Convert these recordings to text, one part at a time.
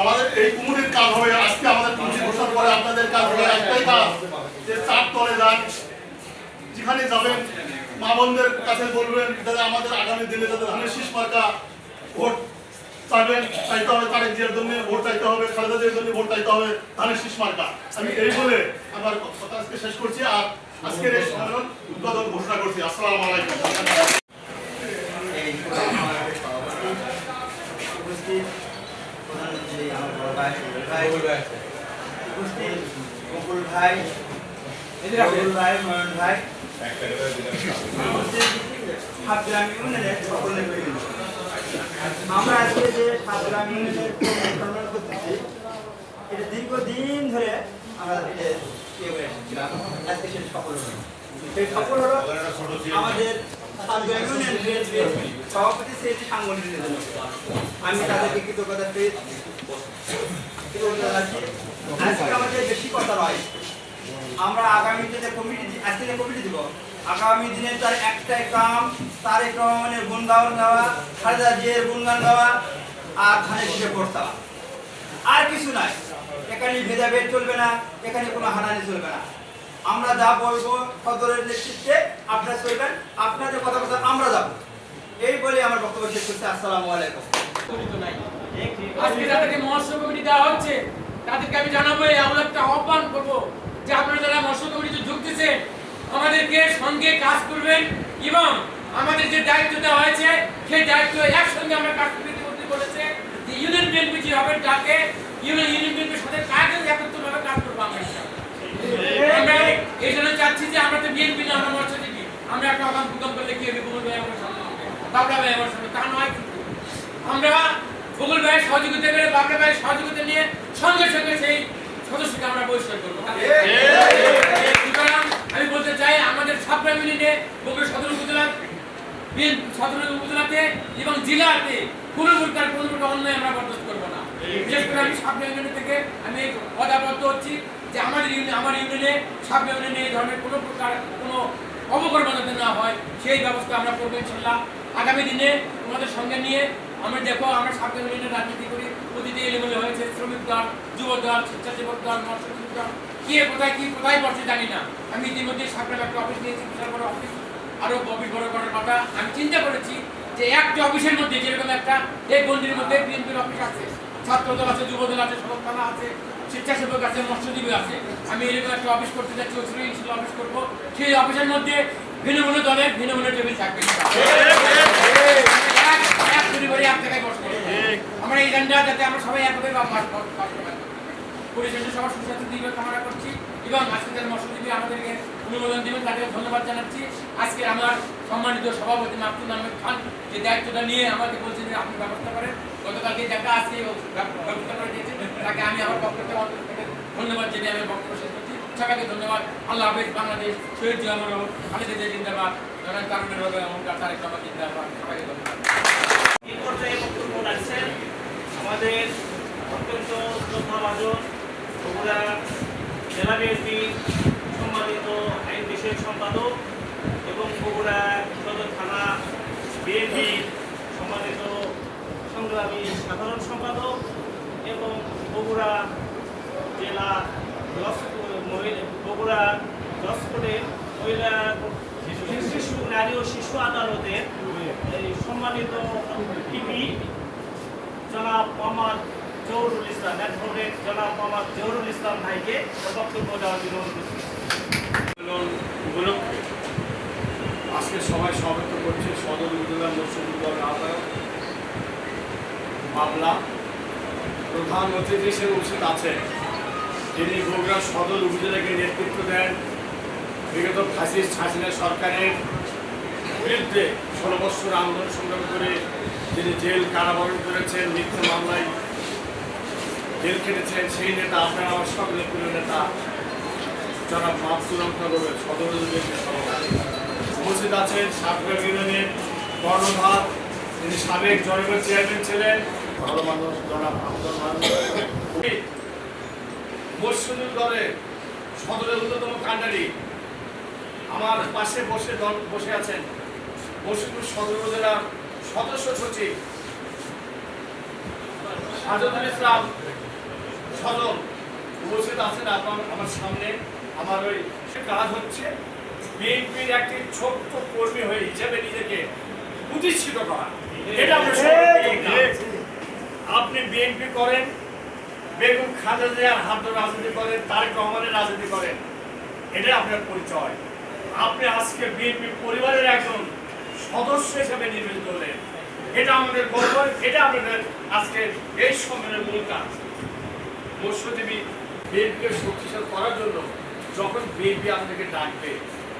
আমাদের এই কুমুরের কাজ হবে, আজকে আমাদের কমিটি ঘোষণার পরে আপনাদের কাজ হবে। একটাই কাজ, যে চার তলে যান, যেখানে যাবেন, মা বোনদের কাছে বলবেন যাতে আমাদের আগামী দিনে যাতে ধানের শীষ মার্কা ভোট চাইবেন, চাইতে হবে তারেক জিয়ার জন্য ভোট চাইতে হবে, খালেদা জিয়ার জন্য ভোট চাইতে হবে, ধানের শীষ মার্কা। আমি এই বলে আমার কথা আজকে শেষ করছি আর আজকের এই সম্মেলন উদ্বোধন ঘোষণা করছি। আসসালামু আলাইকুম। উপস্থিত আমার আজকে যে সাতগ্রাম ইউনিয়নের করতেছি এটা দীর্ঘদিন ধরে আমরা আজকে সফল সফল হলো আমাদের বিএনপির সভাপতি সেই সাংগঠনিক আমি তাদেরকে কৃতজ্ঞতা আমাদের বেশি কথা নয় আমরা আগামী দিনে কমিটি আজকে কমিটি দিব আগামী দিনে তার একটাই কাম তারেক রহমানের গুণগান গাওয়া খালেদা জিয়ার গুণগান গাওয়া আর শীষে ভোট দেওয়া আর কিছু নাই। এখানে ভেদাভেদ চলবে না, এখানে কোনো হানানি চলবে না। আমরা যা বলব সদরের নেতৃত্বে আপনারা চলবেন, আপনাদের কথা কথা আমরা যাব এই বলে আমার বক্তব্য শেষ করছি, আসসালামু আলাইকুম আজকে মৎস্য কমিটি দেওয়া হচ্ছে, তাদেরকে আমি জানাব আমরা একটা আহ্বান করব যে আপনারা যারা মৎস্য কমিটিতে যুক্তেছেন আমাদেরকে সঙ্গে কাজ করবেন এবং আমাদের যে দায়িত্ব দেওয়া হয়েছে, সেই দায়িত্ব একসঙ্গে আমরা কাজ করতে বলেছে যে ইউনিয়ন বিএনপি যে হবে ডাকে ইউনিয়ন ইউনিয়ন বিএনপির সাথে কাজে একত্রভাবে কাজ করব আমরা। আমরা এই জন্য চাচ্ছি যে আমরা তো বিএনপি না আমরা মৎস্যজীবী আমরা একটা অকাম ভূকম্প করলে কি হবে বলবে আমার সামনে বাবলা ভাই আমার সামনে তা নয় কিন্তু। আমরা গুগল ভাইয়ের সহযোগিতা করে বাবলা ভাইয়ের সহযোগিতা নিয়ে সঙ্গে সঙ্গে সেই সদস্যকে আমরা বহিষ্কার করব। সুতরাং আমি বলতে চাই আমাদের সাবরা মিলিয়ে বগুড়া সদর উপজেলার সদর উপজেলাতে এবং জেলাতে কোনো প্রকার কোনো প্রকার অন্যায় আমরা বরদাস্ত করব না। বিশেষ করে আমি সাবরা ইউনিয়ন থেকে আমি অদাবদ্ধ হচ্ছি। যে আমাদের ইউনিয়ন আমার ইউনিয়নে সাবরা ইউনিয়নে এই ধরনের কোনো প্রকার কোনো অবকর্ম যাতে না হয়, সেই ব্যবস্থা আমরা করব ইনশাল্লাহ। আগামী দিনে তোমাদের সঙ্গে নিয়ে আমরা দেখো, আমরা সাবরা ইউনিয়নের রাজনীতি করি। প্রতিটি এলিমেন্ট হয়েছে, শ্রমিক দল, যুব দল, স্বেচ্ছাসেবক দল, মৎস্যজীবী দল। কে কোথায়, কি কোথায় বসে জানি না। আমি ইতিমধ্যে সাবরা একটা অফিস নিয়েছি, বিশাল বড় অফিস আরও অফিস বড় করার কথা। আমি চিন্তা করেছি যে একটা অফিসের মধ্যে যেরকম একটা, এই গন্ডির মধ্যে বিএনপির অফিস আছে, ছাত্রদল আছে, যুবদল আছে থানা আছে স্বেচ্ছাসেবক আছে, মৎস্যজীবী আছে। আমি এরকম একটা অফিস করতে যাচ্ছি, ওই ইনশাল্লাহ অফিস করব। সেই অফিসের মধ্যে ভিন্ন ভিন্ন দলের, ভিন্ন ভিন্ন টেবিল থাকবে। আমরা দিবে আমাদেরকে অনুমোদন দিবেন তাদেরকে ধন্যবাদ জানাচ্ছি। আজকে আমার সম্মানিত সভাপতি মাহমুদ আহমেদ খান যে দায়িত্বটা নিয়ে আমাকে বলছেন যে আপনি ব্যবস্থা করেন। গতকালকে দেখা আজকে ব্যবস্থা করে দিয়েছেন তাকে আমি আমার পক্ষ থেকে ধন্যবাদ জানিয়ে আমি বক্তব্য শেষ করছি। সবাইকে ধন্যবাদ। আল্লাহ হাফেজ, বাংলাদেশ শহীদ জিয়া মরহম খালেদা জিয়া জিন্দাবাদ। জনাব কারণের হবে এমন তারেক রহমান জিন্দাবাদ। সবাইকে ধন্যবাদ। এই পর্যায়ে বক্তব্য রাখছেন আমাদের অত্যন্ত শ্রদ্ধাভাজন বগুড়া জেলা বিএনপি সম্মানিত আইন বিষয়ক সম্পাদক এবং বগুড়া সদর থানা বিএনপি সম্মানিত সংগ্রামী সাধারণ সম্পাদক এবং বগুড়া জেলা বগুড়া কোর্টের মহিলা শিশু, নারী ও শিশু আদালতের সম্মানিত টিভি জনাব মোহাম্মদ জহুরুল ইসলাম, অ্যাডভোকেট জনাব মোহাম্মদ জহুরুল ইসলাম ভাইকে বক্তব্য দেওয়ার জন্য অনুরোধ আজকে সবাই সমাবেত করছে সদর উপজেলা মুসলিম দলের আহ্বায়ক, মামলা প্রধান অতিথি হিসেবে উপস্থিত আছে যিনি বগুড়া সদর উপজেলাকে নেতৃত্ব দেন। বিগত ফাঁসিস হাসিনা সরকারের বিরুদ্ধে ষোলো বছর আন্দোলন সংগ্রাম করে যিনি জেল কারাবরণ করেছেন, মিথ্যা মামলায় জেল খেটেছেন। সেই নেতা, আপনারা আমার সকলের প্রিয় নেতা যারা মাহসুল নগরের সদর উপস্থিত আছেন সাতগ্রাম ইউনিয়নের কর্ণধার, তিনি সাবেক জনগণ চেয়ারম্যান ছিলেন। ভালো মানুষ জনাব আব্দুল মসজিদুল দলের সদরের অন্যতম কান্ডারি। আমার পাশে বসে দল বসে আছেন মসজিদুল সদর উপজেলার সদস্য সচিব সাজদুল ইসলাম সদর। উপস্থিত আছেন আপনার আমার সামনে। আমার ওই কাজ হচ্ছে বিএনপির একটি ছোট্ট কর্মী হয়ে হিসেবে নিজেকে প্রতিষ্ঠিত করা। এটা। আপনি বিএনপি করেন, বেগম খালেদা জিয়ার হাত রাজনীতি করেন, তারেক রহমানের রাজনীতি করেন, এটাই আপনার পরিচয়। আপনি আজকে বিএনপি পরিবারের একজন সদস্য হিসেবে নির্বাচিত হলেন। এটা আমাদের গর্ব, এটা আমাদের আজকে এই সম্মেলনের মূল কাজ। মৎস্যজীবী বিএনপিকে শক্তিশালী করার জন্য যখন বিএনপি আপনাকে ডাকবে,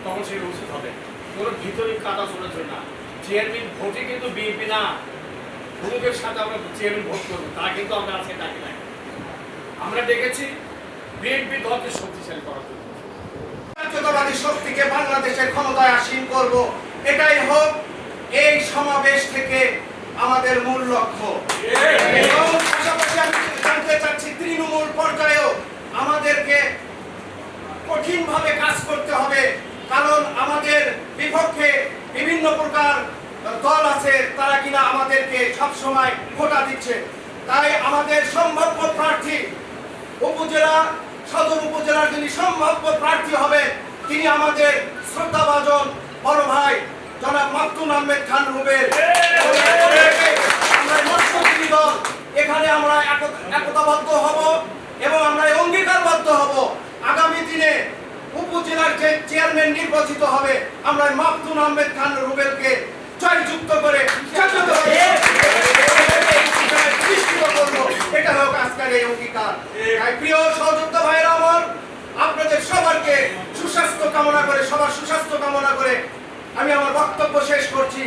তখন সে উচিত হবে। কোনো ভিতরে কাটা চলেছে না। চেয়ারম্যান ভোটে কিন্তু বিএনপি না। ভুলুকের সাথে আমরা চেয়ারম্যান ভোট করব, তা কিন্তু আমরা আজকে ডাকি নাই। আমরা ডেকেছি বিএনপি দলকে শক্তিশালী করার জন্য। জাতীয়তাবাদী শক্তিকে বাংলাদেশের ক্ষমতায় আসীন করব, এটাই হোক, এই সমাবেশ থেকে আমাদের মূল লক্ষ্য। এবং পাশাপাশি আমি জানতে চাচ্ছি, তৃণমূল পর্যায়েও আমাদেরকে কঠিনভাবে কাজ করতে হবে, কারণ আমাদের বিপক্ষে বিভিন্ন প্রকার দল আছে, তারা কিনা আমাদেরকে সবসময় ভোটা দিচ্ছে। তাই আমাদের সম্ভাব্য প্রার্থী উপজেলা, সদর উপজেলার যিনি সম্ভাব্য প্রার্থী হবেন, তিনি আমাদের শ্রদ্ধাভাজন বড় ভাই জনাব মাকতুম আহমেদ খান দল, এখানে আমরা এক- একতাবদ্ধ হব এবং আমরা অঙ্গীকারবদ্ধ হব। আগামী দিনে উপজেলার যে চেয়ারম্যান নির্বাচিত হবে, আমরা মাকতুম আহমেদ খান রুবেলকে জয়যুক্ত করে জাতীয়তাবাদী প্রতিষ্ঠিত করব এটা হোক আজকের এই অঙ্গীকার। তাই প্রিয় সহযোদ্ধা ভাইয়েরা আমার আপনাদের সবারকে সুস্বাস্থ্য কামনা করে সবার সুস্বাস্থ্য কামনা করে আমি আমার বক্তব্য শেষ করছি।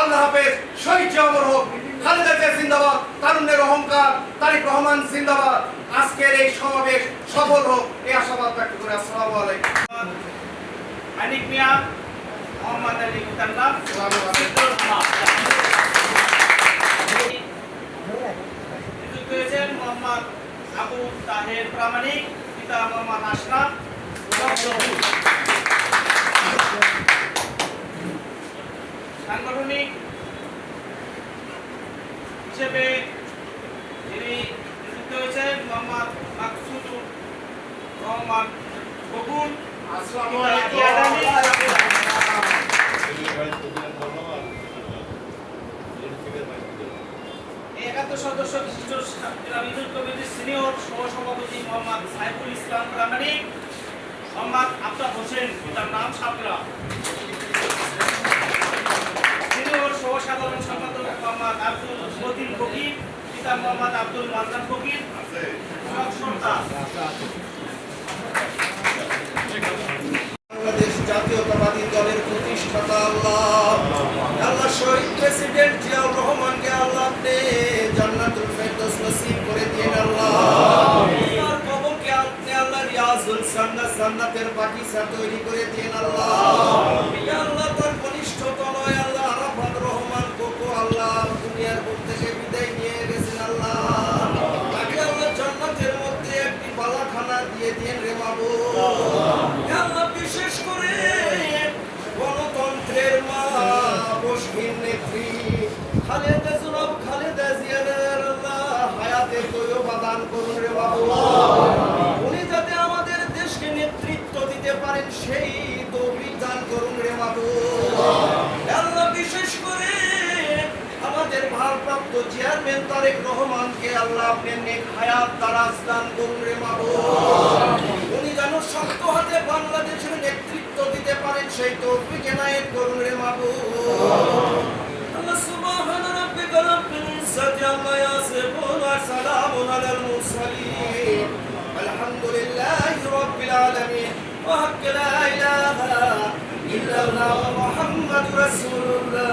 আল্লাহ হাফেজ শহীদ অমর হোক খালেদা জিয়া জিন্দাবাদ তারুণ্যের অহংকার তারিক রহমান জিন্দাবাদ। আজকের এই সমাবেশ সফল হোক এই আশাবাদ ব্যক্ত করে। আসসালামু আলাইকুম। আনিক মিয়া মোহাম্মদ আলী মুকান্না নিযুক্ত হয়েছেন মোহাম্মদ আবু তাহের প্রামাণিক, পিতা মোহাম্মদ আশরাফ সাংগঠনিক হিসেবে যিনি নিযুক্ত হয়েছেন মোহাম্মদ মাকসুদুর রহমান বকুল আসসালামু আলাইকুম। একাত্তর সদস্য হোসেন, পিতার নাম সাবরা সহসাধারণ সম্পাদক আব্দুল মতিন ফকির, পিতা মোহাম্মদ আব্দুল মান্নান ফকির জান্নাতের বাগিচা তৈরি করে দিন আল্লাহ। আল্লাহ তার কনিষ্ঠ তনয় আল্লাহ আরাফাত রহমান কোকো আল্লাহ। দুনিয়ার বুক থেকে বিদায় নিয়ে গেছেন আল্লাহ। তাকে আল্লাহ জান্নাতের মধ্যে একটি বালাখানা দিয়ে দিয়েন রে বাবু। তারেক রহমানকে আল্লাহ আপনি নেক হায়াত দারাজ দান করুন রে উনি যেন শক্ত হাতে বাংলাদেশের নেতৃত্ব দিতে পারেন সেই তৌফিক এনায়েত করুন রে মাবু আল্লাহ সুবহান রাব্বিকা রাব্বিল ইজ্জাতি আম্মা ইয়াসিফুন ওয়া সালামুন আলাল মুরসালিন। আলহামদুলিল্লাহি রাব্বিল আলামিন। ওয়া হাক্কা লা ইলাহা ইল্লাল্লাহ মুহাম্মাদুর রাসূলুল্লাহ।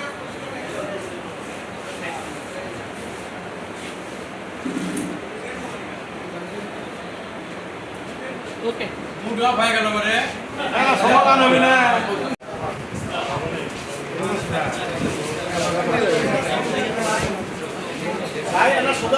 ওকে মুড অফ হয়ে গেল মানে। সমাধান হবে না। ভাই এটা শুধু